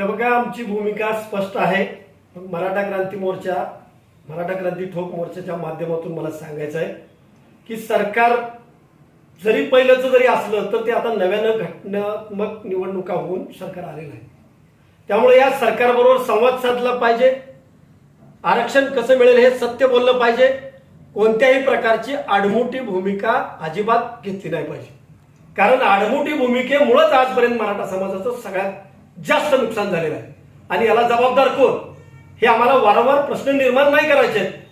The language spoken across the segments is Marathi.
तर बघा आमची भूमिका स्पष्ट आहे. मराठा क्रांती मोर्चा मराठा क्रांती ठोक मोर्चाच्या माध्यमातून मला सांगायचं आहे की सरकार जरी पहिलंच जरी असलं तर ते आता नव्यानं घटनात्मक निवडणुका होऊन सरकार आलेलं आहे. त्यामुळे या सरकारबरोबर संवाद साधला पाहिजे. आरक्षण कसं मिळेल हे सत्य बोललं पाहिजे. कोणत्याही प्रकारची आडमुठी भूमिका अजिबात घेतली नाही पाहिजे. कारण आडमुठी भूमिकेमुळेच आजपर्यंत मराठा समाजाचं सगळ्यात जास्त नुकसान झालेलं आहे. आणि याला जबाबदार कोण? हे आम्हाला वारंवार प्रश्न निर्माण नाही करायचे.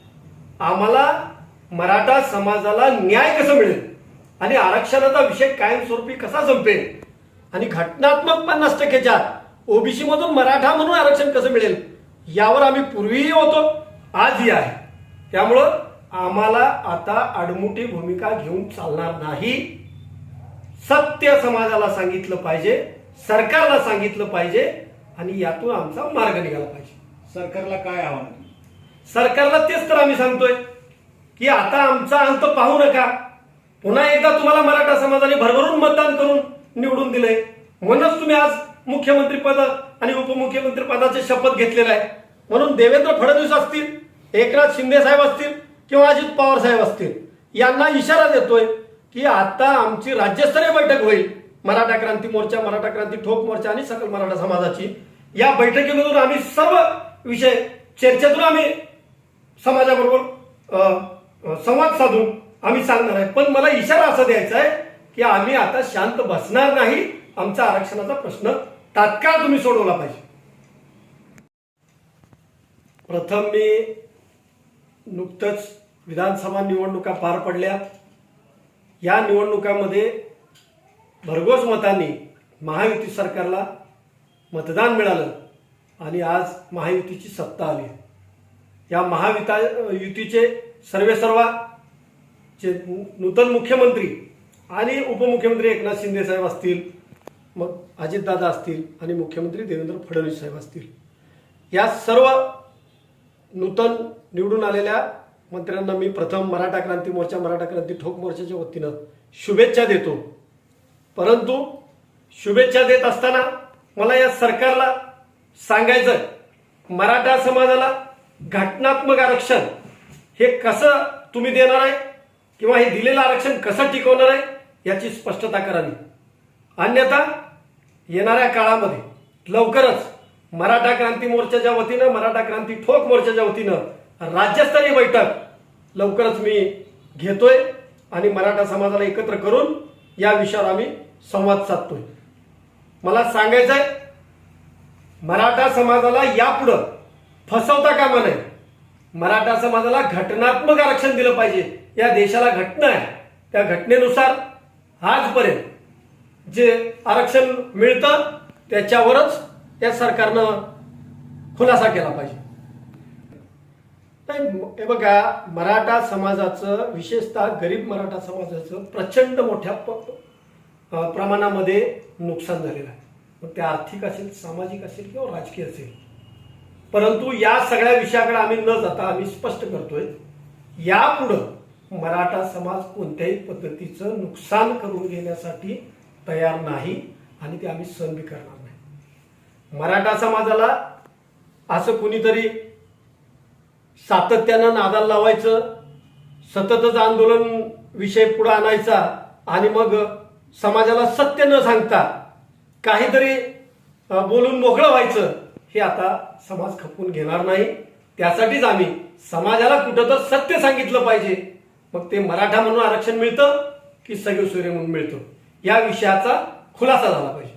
आम्हाला मराठा समाजाला न्याय कसं मिळेल? आणि आरक्षणाचा विषय कायमस्वरूपी कसा संपेल? आणि घटनात्मक पन्नास टक्केच्या ओबीसी मधून मराठा म्हणून आरक्षण कसं मिळेल? यावर आम्ही पूर्वीही होतो आजही आहे. त्यामुळं आम्हाला आता आडमुठी भूमिका घेऊन चालणार नाही. सत्य समाजाला सांगितलं पाहिजे. सरकारला सांगितलं पाहिजे आणि यातून आमचा मार्ग निघाला पाहिजे. सरकारला काय आव्हान सरकारला तेच तर आम्ही सांगतोय की आता आमचा अंत पाहू नका. पुन्हा एकदा तुम्हाला मराठा समाजाने भरभरून मतदान करून निवडून दिलंय. म्हणूनच तुम्ही आज मुख्यमंत्री पद आणि उपमुख्यमंत्री पदाचे शपथ घेतलेला आहे. म्हणून देवेंद्र फडणवीस असतील एकनाथ शिंदे साहेब असतील किंवा अजित पवार साहेब असतील यांना इशारा देतोय की आता आमची राज्यस्तरीय बैठक होईल. मराठा क्रांती मोर्चा मराठा क्रांती ठोक मोर्चा आणि सकल मराठा समाजाची. या बैठकीमधून आम्ही सर्व विषय चर्चेतून आम्ही समाजाबरोबर संवाद साधून आम्ही सांगणार आहे. पण मला इशारा असा द्यायचा आहे की आम्ही आता शांत बसणार नाही. आमचा आरक्षणाचा प्रश्न तात्काळ तुम्ही सोडवला पाहिजे. प्रथम मी नुकतंच विधानसभा निवडणुका पार पडल्या. या निवडणुकामध्ये भरघोस मतांनी महायुती सरकारला मतदान मिळालं आणि आज महायुतीची सत्ता आली. आहे या महाविता युतीचे सर्वेसर्वा चे नूतन मुख्यमंत्री आणि उपमुख्यमंत्री एकनाथ शिंदे साहेब असतील मग अजितदादा असतील आणि मुख्यमंत्री देवेंद्र फडणवीस साहेब असतील. या सर्व नूतन निवडून आलेल्या मंत्र्यांना मी प्रथम मराठा क्रांती मोर्चा मराठा क्रांती ठोक मोर्चाच्या वतीनं शुभेच्छा देतो. परंतु शुभेच्छा देत असताना मला या सरकारला सांगायचं मराठा समाजाला घटनात्मक आरक्षण हे कसं तुम्ही देणार आहे किंवा हे दिलेलं आरक्षण कसं टिकवणार आहे याची स्पष्टता करावी अन्यथा येणाऱ्या काळामध्ये लवकरच मराठा क्रांती मोर्चाच्या वतीनं मराठा क्रांती ठोक मोर्चाच्या वतीनं राज्यस्तरीय बैठक लवकरच मी घेतोय आणि मराठा समाजाला एकत्र करून या विषयावर आम्ही संवाद साधतोय. मला सांगायचं आहे मराठा समाजाला यापुढं फसवता कामा नाही मराठा समाजाला घटनात्मक आरक्षण दिलं पाहिजे. या देशाला घटना आहे. त्या घटनेनुसार आजपर्यंत जे आरक्षण मिळतं त्याच्यावरच या सरकारनं खुलासा केला पाहिजे. नाही हे बघा मराठा समाजाचं विशेषतः गरीब मराठा समाजाचं प्रचंड मोठ्या प्रमाणामध्ये नुकसान झालेलं आहे. मग ते आर्थिक असेल सामाजिक असेल किंवा राजकीय असेल. परंतु या सगळ्या विषयाकडे आम्ही न जाता आम्ही स्पष्ट करतोय यापुढं मराठा समाज कोणत्याही पद्धतीचं नुकसान करून घेण्यासाठी तयार नाही आणि ते आम्ही सहन बी करणार नाही. मराठा समाजाला असं कुणीतरी सातत्यानं नादाला लावायचं सततच आंदोलन विषय पुढे आणायचा आणि मग समाजाला सत्य न सांगता काहीतरी बोलून मोकळं व्हायचं हे आता समाज खपवून घेणार नाही. त्यासाठीच आम्ही समाजाला कुठं तर सत्य सांगितलं पाहिजे. मग ते मराठा म्हणून आरक्षण मिळतं की सगळे सूर्य म्हणून मिळतं? या विषयाचा खुलासा झाला पाहिजे.